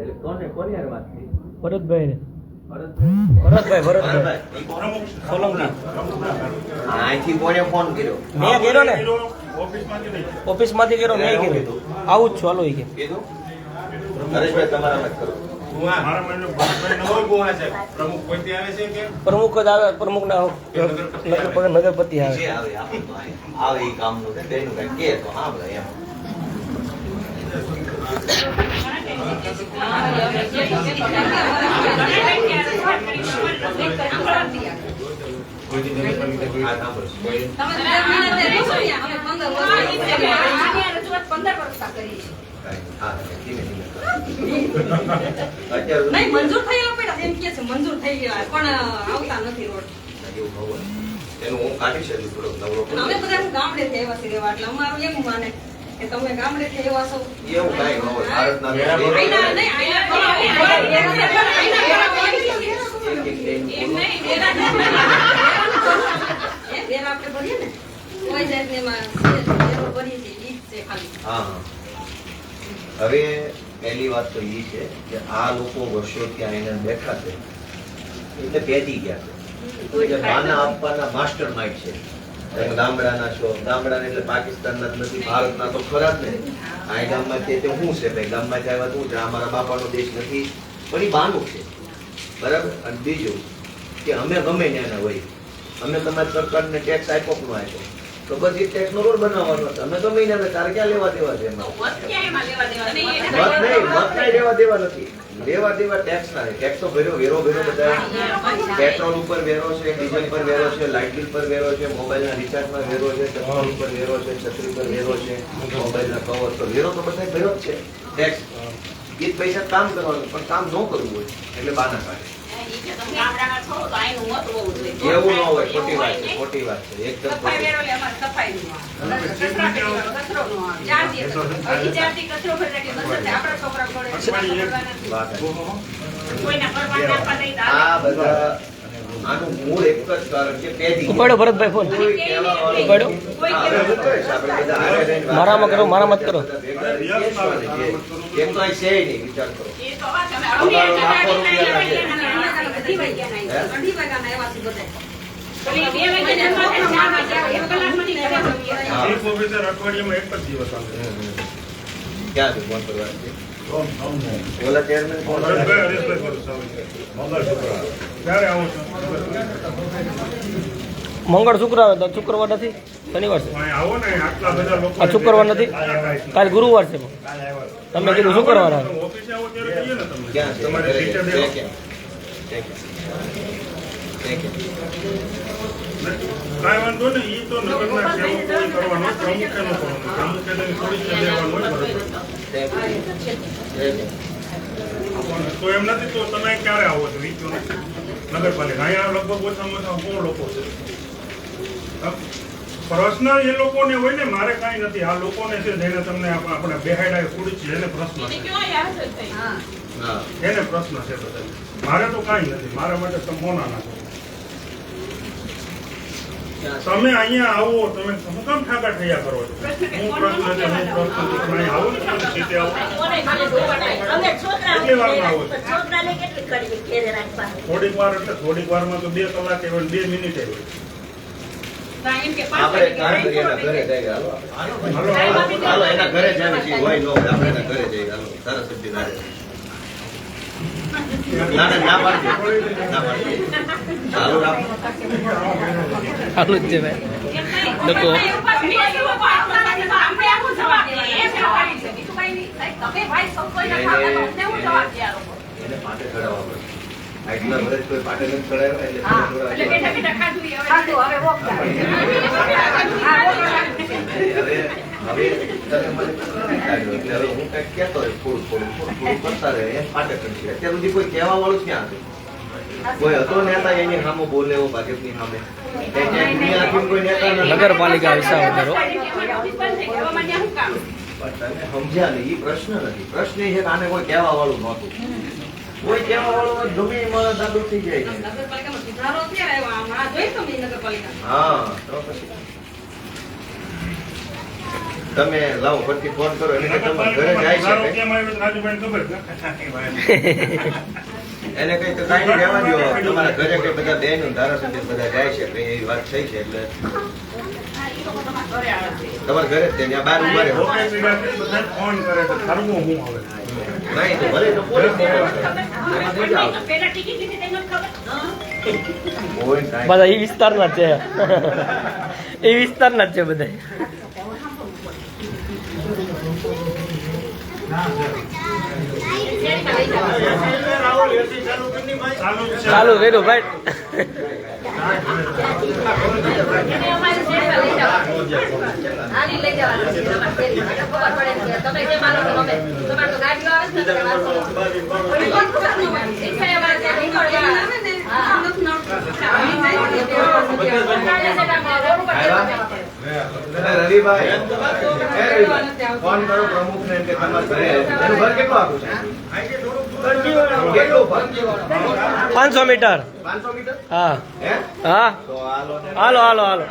એટલે કોને કોની હારે વાત થઈ ભરતભાઈ ને ભરતભાઈ. ભરતભાઈ. ભરતભાઈ સોલંકી અહીંથી કોને ફોન કર્યો? મેં કર્યો ને? ઓફિસમાંથી નહીં. ઓફિસમાંથી કર્યો મેં કર્યો. આવું જ છું હાલો કે. તમારા મત કરો. પ્રમુખ કોઈ આવે છે કે? જ આવે પ્રમુખ ના નગરપતિ આવે. આવે. કામનું તો એમ. નહીં મંજૂર થયેલો પેલા એમ કે છે મંજૂર થઈ ગયા પણ આવતા નથી રોડ. એનું હું કાઢી શકું થોડોક નવરો. અમે બધા ગામડે ગામડેથી આવ્યા છીએ એટલે અમારું એમ માને. કે તમે ગામડેથી આવ્યા છો એવું કાંઈ ન હોય ભારતના આઈના નહીં, આઈના એક એક લઈને એમ બોલો. નહીં, વેરા એ વેરા આપણે ભરીએ ને કોઈ જાતની એમાં ભરીએ છીએ, ઈ છે ખાલી હા હવે પહેલી વાત તો એ છે કે આ લોકો વર્ષોથી અહીંયા બેઠા છે એટલે પેટી ગયા છે બાના આપવાના માસ્ટર માઇન્ડ છે ગામડાના છો. ગામડાને એટલે પાકિસ્તાનના નથી ભારતના તો ખરા જ ને. આ ગામમાં છે તે શું છે ભાઈ ગામમાં જાય શું છે. આ બાપાનો દેશ નથી. પણ એ બાનું છે. બરાબર? અને બીજું કે અમે ગમે ત્યાંના હોય. અમે તમારી સરકારને ટેક્સ આપ્યો પણ આપ્યો? તો પછી ટેક્સ નો રોડ બનાવવાનો છે. અમે ગમે ત્યાંના તારે ક્યાં લેવા દેવા છે. મત નહીં મત નહીં લેવા દેવા નથી. લેવા દેવા ટેક્સ ના ટેક્સ તો ભર્યો વેરો ભર્યો બધા. પેટ્રોલ ઉપર વેરો છે ડીઝલ પર વેરો છે લાઇટ બિલ પર વેરો છે મોબાઈલ ના રિચાર્જ પર વેરો છે ચપ્પલ ઉપર વેરો છે છત્રી પર વેરો છે મોબાઈલ ના કવર તો વેરો તો બધા ભર્યો જ છે. ટેક્સ એ પૈસા કામ કરવાનું પણ કામ ન કરવું હોય એટલે બાના કાઢે. એવું ન હોય ખોટી વાત છે ખોટી વાત છે એકદમ એક ઉપાડો ભરતભાઈ ફોન. ઉપાડો. મારામાં કરો, મારા મત કરો. એમ તો છે નહીં, વિચાર કરો. અઠવાડિયામાં એક જ દિવસ આવે. ક્યાં છે ફોન કરવા ઓલા ફોન મંગળ શુક્ર આવે તો શુક્રવાર નથી? શનિવાર છે. અહીં આવો ને આટલા બધા લોકો આ શુક્રવાર નથી? કાલે ગુરુવાર છે. તમે કીધું શુક્રવાર આવે કાંઈ વાંધો નહીં ઈ તો નગરના કરવાનો કરવાનો થોડી એમ નથી તો તમે ક્યારે આવો છો? ઈ કયો ને નગરપાલિકા. અહીંયા લગભગ ઓછામાં ઓછા સો લોકો છે. પ્રશ્ન એ લોકોને હોય ને મારે કાંઈ નથી. આ લોકોને છે જેને તમને આપ- આપણે બેહાડા ખુડી છે. એને પ્રશ્ન છે હા હા. એને પ્રશ્ન છે બધા. મારે તો કાંઈ નથી. મારા માટે તમે મોના નાખો તમે અહીંયા આવો તમે શું કામ ઠાકા ઠૈયા કરો છો? હું પ્રશ્ન છે હું પ્રશ્ન છે તમે આવો ને તમે સીટે આવો. થોડીક વાર એટલે થોડીક વારમાં તો બે કલાક હોય ને બે મિનિટ હોય આપણે કામ કરીએ એના ઘરે જઈએ હાલો. હાલો એના ઘરે જઈએ હોય નો આપણે એના ઘરે જઈએ હાલો. સરસ સુધી ના રહે. ના ના ના પાડજે ના પાડજે હાલો રાખ ચાલુ જ છે ભાઈ. લોકો એને પાટે ચડાવવા પડે. આટલા વર્ષ કોઈ પાટે નથી ચડાવ્યા એટલે હવે. હવે તમે મને એટલે હવે હું કંઈક કહેતો હોય થોડું થોડું થોડું થોડું કરતા રહે એમ અત્યાર સુધી કોઈ કહેવા વાળું ક્યાં હતું? કોઈ હતો નેતા એની સામે બોલે એવો ભાજપની સામે? નગરપાલિકા વિસાવદરો કરો તમે સમજ્યા નહીં એ પ્રશ્ન નથી. પ્રશ્ન એ છે કે આને કોઈ કહેવા વાળું નહોતું. કોઈ કહેવા વાળું ગમે એમાં દાદુ થઈ જાય હા તો પછી તમે લાવો પરથી ફોન કરો એટલે તમારા ઘરે જાય છે એને કઈ તો કાંઈ નહીં રહેવા દો તમારા ઘરે કઈ બધા બેન ધારાસભ્ય બધા જાય છે કઈ એવી વાત થઈ છે એટલે. તમારા ઘરે જ છે ત્યાં બહાર ઊભા બધા ફોન કરે તો ફરવું હું હવે? નહીં તો ભલે તો પોલીસ. બધા એ વિસ્તારના જ છે. એ વિસ્તારના જ છે બધા શેરીમાં લઈ જવાનું. ચાલુ કર્યું ભાઈ. તમે ફોન કરો કે તમારા ઘર કેટલું છે? પાંચસો મીટર. હા. હા? હાલો હાલો હાલો હાલો.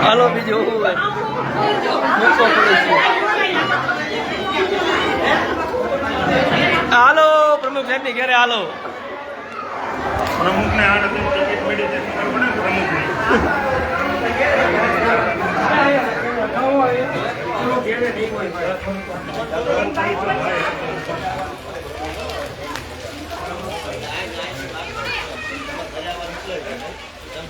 હાલો હાલો પ્રમુખ સાહેબની ઘેરે હાલો પ્રમુખ ને હોય? પ્રમુખ સાહેબ ઘેરે ઘરે હાલો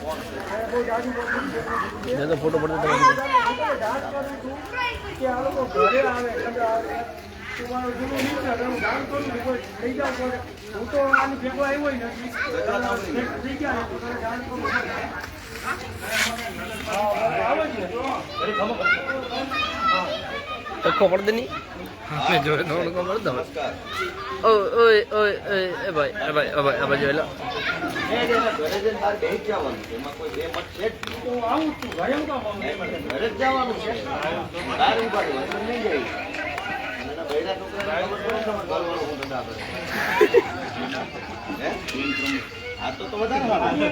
નથી. તો ફોટો પડતો. તખો પડતો નહીં આપણે જોયો તો ઓળખો પડતો નમસ્કાર. ઓય ઓય ઓય ઓય એ ભાઈ એ ભાઈ એ ભાઈ આ બાજુ એલો ખબર? આ તો તો વધારે.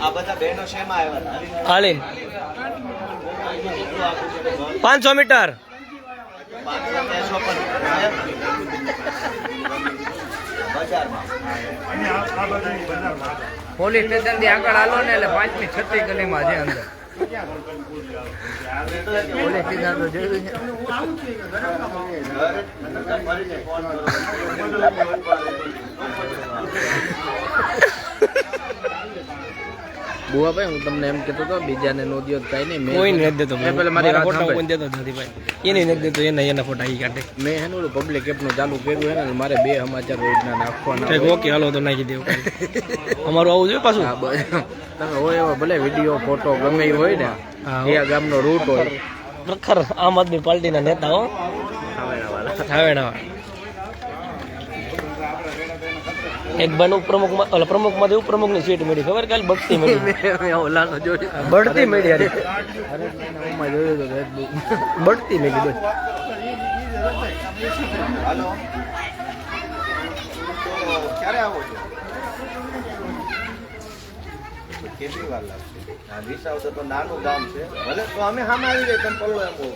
આ બધા બહેનો શેમાં આવ્યા? પાંચસો મીટર પાંચસો ત્રણસો પણ બજારમાં અને આ આ બધાની બજારમાં પોલીસ સ્ટેશનથી આગળ હાલો ને એટલે પાંચમી છત્રી ગલીમાં છે અંદર. પોલીસ સ્ટેશન તો જોયું છે. બુઆભાઈ હું તમને એમ કહેતો હતો બીજાને નો દિયો કાંઈ નહીં મેં કોઈ નથી દેતો મેં પેલા મારી વાત ફોટા. કોઈ દેતો નથી ભાઈ. એને નથી દેતો એના એના ફોટા ઈ કાઢે. મેં હે ને ઓલું પબ્લિક એપનું ચાલુ કર્યું હે ને મારે બે સમાચાર રોજના નાખવાના ઓકે હાલો તો નાખી દેવું અમારું આવું જોઈએ પાછું? તમે હોય એવો ભલે વીડિયો ફોટો ગમે એ હોય ને હા, કયા ગામનો રૂટ હોય. પ્રખર આમ આદમી પાર્ટીના નેતા હો. એક બન ઉપપ્રમુખ ઓલા પ્રમુખમાંથી ઉપપ્રમુખની સીટ મળી. ખબર કાલે બઢતી મળી. ઓલાનો જોયું. બઢતી મળી ફેસબુક બઢતી મળી બોલ હાલો ક્યારે આવો છો કેટલી વાર લાગશે. આ વિસાવદર તો નાનું ગામ છે. ભલે તો અમે સામે આવી જાય તમે પલ્લો એમ કહો.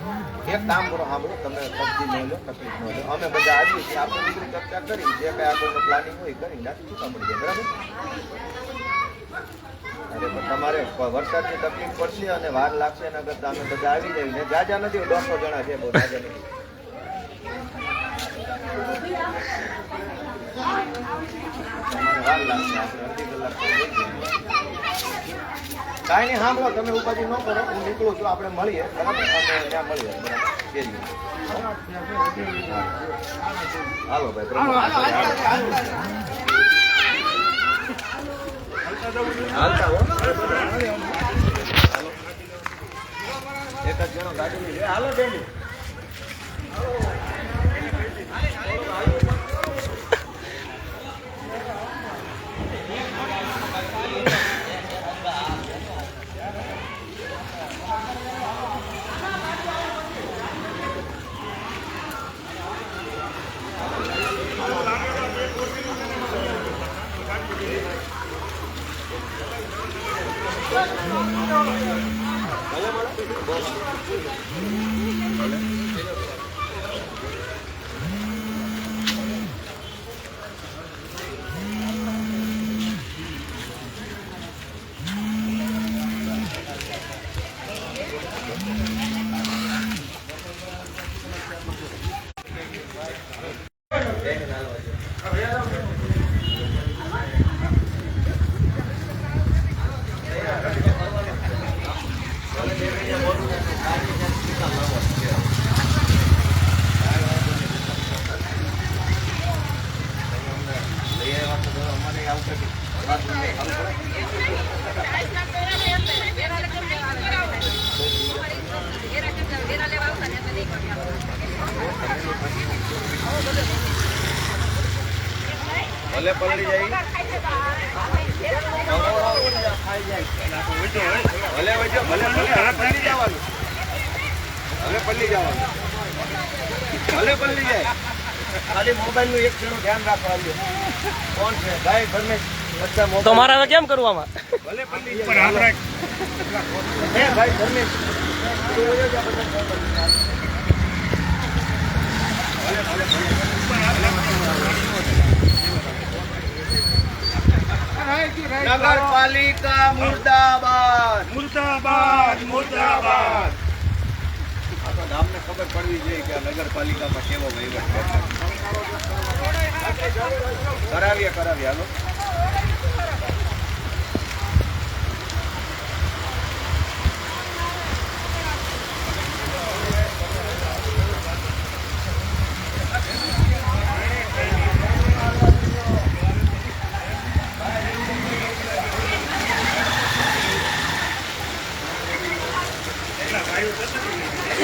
એક કામ કરો, સાંભળો, તમે સબ્જી નહીં લો, તકલીફ ન લો. અમે બધા આવીએ છીએ, આપણે બીજી ચર્ચા કરી, જે કઈ આગળનું પ્લાનિંગ હોય કરી નાખી છૂટા પડી જાય, બરાબર? પણ તમારે વરસાદની તકલીફ પડશે અને વાર લાગશે, એના કરતા અમે બધા આવી જઈએ ને જાજા નથી, દોઢસો જણા છે, બહુ જાજા નથી. વાર લાગશે, આપણે અડધી કલાક. કાંઈ નહીં સાંભળો તમે ઉપાધિ ન કરો હું નીકળું છું આપણે મળીએ. બરાબર ત્યાં મળીએ. હાલો ભાઈ હાલતા હો. એક જ જણો ગાડી. હાલો બેન. ¿Vale, mola? ¿Vale? ભલે પલળી જાય. ભલે વજો ભલે ભલે પલળી જવાનું. હવે પલળી જવાનું. ભલે પલળી જાય. ખાલી મોબાઈલનું એક જણું ધ્યાન રાખવાનું કોણ છે? ભાઈ ધર્મેશ બધા તો મારે હવે કેમ કરવું આમાં? ભલે જાય. ભાઈ તું વયો જા બધા મોબાઈલ. નગરપાલિકા મુર્દાબાદ. મુર્દાબાદ મુર્દાબાદ. આ તો ગામને ખબર પડવી જોઈએ કે આ નગરપાલિકામાં કેવો વહીવટ કરાવીએ કરાવીએ હાલો.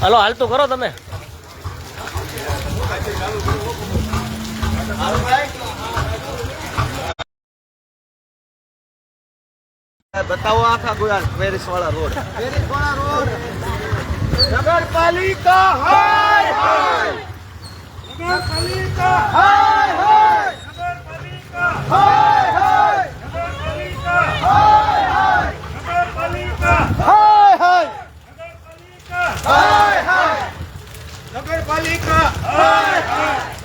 હાલો હાલતું કરો તમે. બતાવો આખા ગુજરાત પેરિસ વાળા રોડ. પેરિસ વાળા રોડ. નગરપાલિકા હાય હાય. નગરપાલિકા. હાય હાય. નગરપાલિકા. હાય હાય. નગરપાલિકા. હાય હાય. નગરપાલિકા. હાય હાય. નગરપાલિકા. હાય. નગરપાલિકા.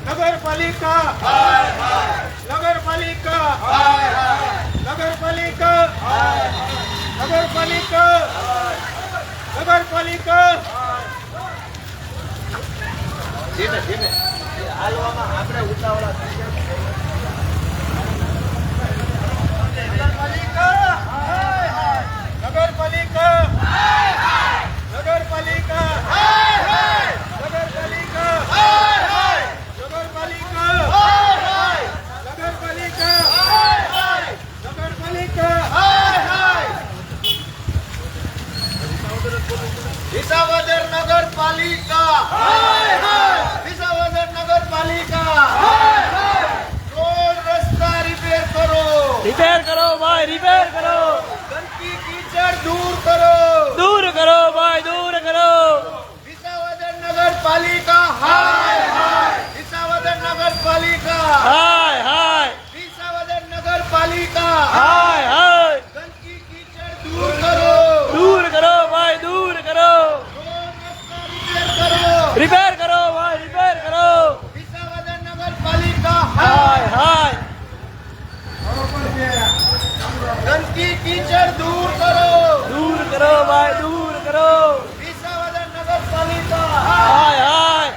નગરપાલિકા. નગરપાલિકા. નગરપાલિકા. નગરપાલિકા. નગરપાલિકા. ધીમે ધીમે. હાલવામાં આપણે ઉતાવળા નગરપાલિકા. નગરપાલિકા. નગરપાલિકા. વિસાવદર નગરપાલિકા વિસાવદર નગરપાલિકા રોડ રસ્તા રિપેર કરો. રિપેર કરો ભાઈ રિપેર કરો ગંદકી કીચડ દૂર કરો દૂર કરો ભાઈ દૂર કરો વિસાવદર નગરપાલિકા હાય હાય વિસાવદર નગરપાલિકા હાય હાય વિસાવદર નગરપાલિકા હાય હાય ગંદકી કીચડ દૂર કરો દૂર કરો ભાઈ દૂર કરો રોડ કી કીચડ દૂર કરો દૂર કરો ભાઈ દૂર કરો વિસાવદર નગરપાલિકા હાય હાય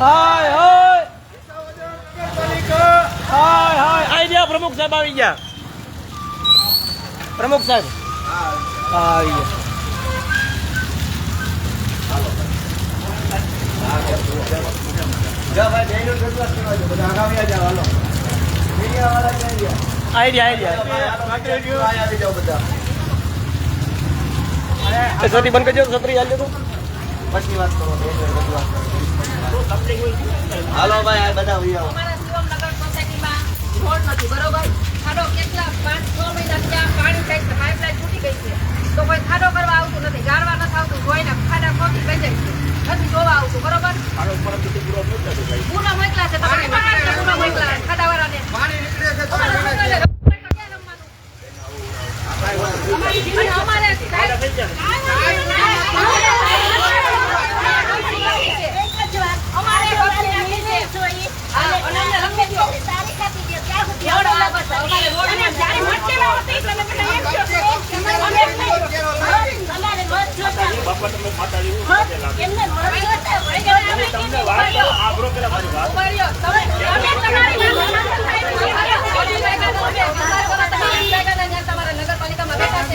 હાય હાય. હાય હાય. આવી ગયા પ્રમુખ સાહેબ આવી ગયા. પ્રમુખ સાહેબ. આવી ગયા છત્રી હાલ તો. પછી વાત કરો એ બધી વાત કરો. હાલો ભાઈ, આ બધા આવી આવો સોસાયટીમાં રોડ નથી, બરોબર ખાડો કેટલા પાંચ છ મહિના ત્યાં પાણી થાય છે પાઇપલાઇન તૂટી ગઈ છે તો કોઈ ખાડો કરવા આવતું નથી ગાળવા નથી આવતું જોઈને ખાડા ખોટી થઈ જાય છે નથી જોવા આવતું બરોબર ગુનો મોકલા છે તમારે ગુનો મોકલા ખાડાવાળાને અમારે છોકરાને ક્યાં રમવાનું? અને અમારે અમારે હા, અને અમને રમવા દ્યો. એવડો લાગો છો. અમારે રોડ ઊભા રહ્યો. તમે અમે તમારી ઓલી જાયગાનો છે. વિચાર કરો તમારી જાયગાના જ્યાં તમારા નગરપાલિકામાં બેઠા છે.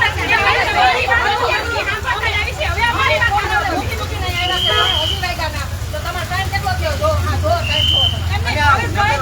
મૂકી મૂકીને આવ્યા છે. ઓલી જાયગાના. તો તમારો ટાઈમ કેટલો થયો? જો, હા, જો, ટાઈમ થયો તમારો.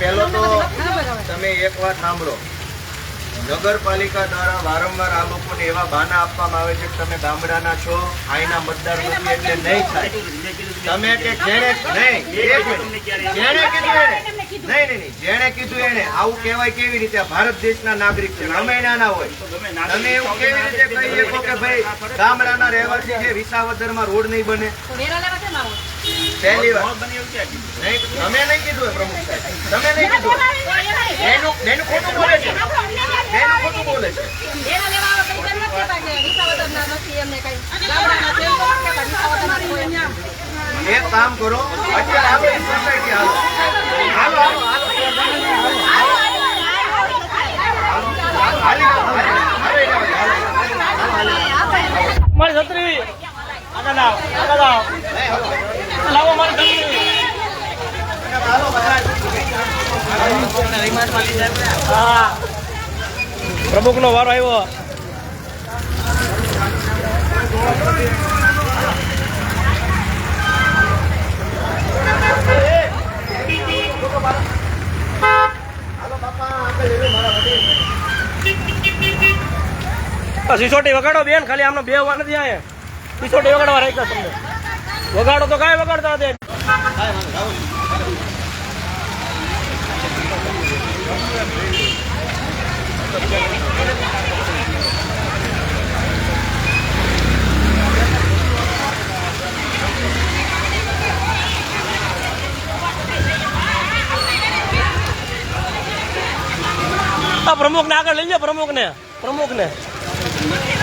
પહેલો તો તમે એક વાત સાંભળો. નગરપાલિકા દ્વારા વારંવાર આ લોકોને એવા બાના આપવામાં આવે છે કે તમે ગામડાના છો આઈના મતદાર નથી એટલે નહીં થાય. તમે કે જેણે નહીં જેણે કીધું એને. નહીં નહીં નહીં. જેણે કીધું એને. આવું કહેવાય કેવી રીતે? ભારત દેશના નાગરિક છે. અમે નાના હોય. તમે એવું કેવી રીતે કહી શકો કે ભાઈ ગામડાના રહેવાસી છે વિસાવદરમાં રોડ નહીં બને? પહેલી વાત નહીં તમે નહીં કીધું પ્રમુખ સાહેબ. તમે નહીં કીધું. એનું એનું ખોટું બોલે છે. એનું ખોટું બોલે છે. એક કામ કરો અત્યારે આપણે સોસાયટી હાલો. હાલો હાલો હાલો. હાલી હાલી હાલી જાઓ, હાલી જાઓ. મારી છત્રી. આગળ આવો આગળ આવો. હાલો. લાવો મારી છત્રી હાલો, બધા. હા પ્રમુખ નો વારો આવ્યો. સિસોટી વગાડો બેન, ખાલી આમનો બે વાર નથી આયા. સિસોટી વગાડવા રાખ્યા તમને. વગાડો તો કાંઈ વગાડતા નથી. આ પ્રમુખને આગળ લઈ લે પ્રમુખ ને પ્રમુખને. પ્રમુખને.